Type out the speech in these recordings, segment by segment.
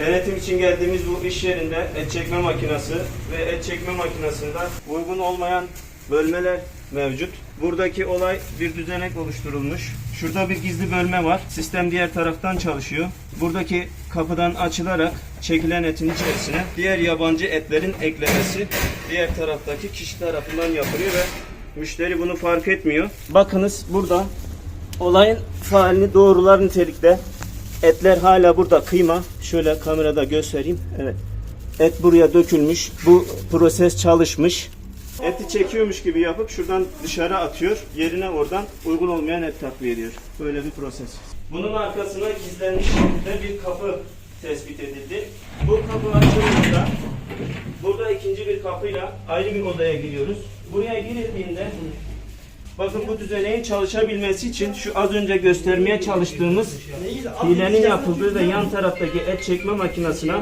Denetim için geldiğimiz bu iş yerinde et çekme makinesi ve et çekme makinesinde uygun olmayan bölmeler mevcut. Buradaki olay bir düzenek oluşturulmuş. Şurada bir gizli bölme var. Sistem diğer taraftan çalışıyor. Buradaki kapıdan açılarak çekilen etin içerisine diğer yabancı etlerin eklemesi diğer taraftaki kişi tarafından yapılıyor ve müşteri bunu fark etmiyor. Bakınız burada olayın faalini doğrular nitelikte. Etler hala burada kıyma. Şöyle kamerada göstereyim. Evet. Et buraya dökülmüş. Bu proses çalışmış. Eti çekiyormuş gibi yapıp şuradan dışarı atıyor. Yerine oradan uygun olmayan et takviye ediyor. Böyle bir proses. Bunun arkasına gizlenmiş şekilde bir kapı tespit edildi. Bu kapı açıldığında burada ikinci bir kapıyla ayrı bir odaya giriyoruz. Buraya girildiğinde Bakın bu düzeneğin çalışabilmesi için şu az önce göstermeye çalıştığımız hilenin yapıldığı ve yan taraftaki et çekme makinesine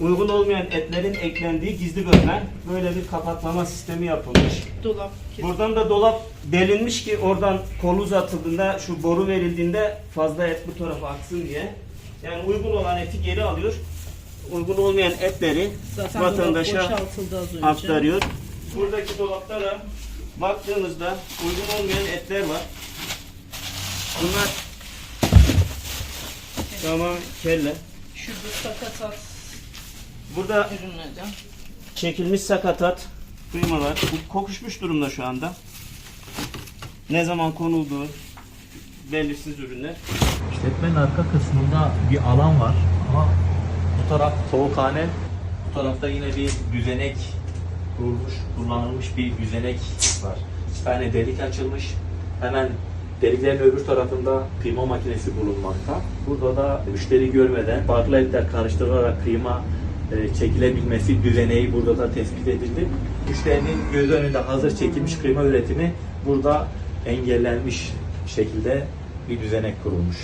uygun olmayan etlerin eklendiği gizli bölme böyle bir kapatlama sistemi yapılmış. Dolap. Buradan da dolap delinmiş ki oradan kol uzatıldığında şu boru verildiğinde fazla et bu tarafa aksın diye. Yani uygun olan eti geri alıyor. Uygun olmayan etleri Zaten vatandaşa aktarıyor. Buradaki dolaplara baktığımızda uygun olmayan etler var. Bunlar tamam kelle. Şurada sakatat Burada ürünlerden. çekilmiş sakatat kıymalar. Bu kokuşmuş durumda şu anda. Ne zaman konulduğu belirsiz ürünler. İşletmenin arka kısmında bir alan var ama bu taraf soğukhane, bu tarafta yine bir düzenek kurulmuş, kullanılmış bir düzenek var. İki tane delik açılmış. Hemen deliklerin öbür tarafında kıyma makinesi bulunmakta. Burada da müşteri görmeden farklı etler karıştırılarak kıyma e, çekilebilmesi düzeneği burada da tespit edildi. Müşterinin göz önünde hazır çekilmiş kıyma üretimi burada engellenmiş şekilde bir düzenek kurulmuş.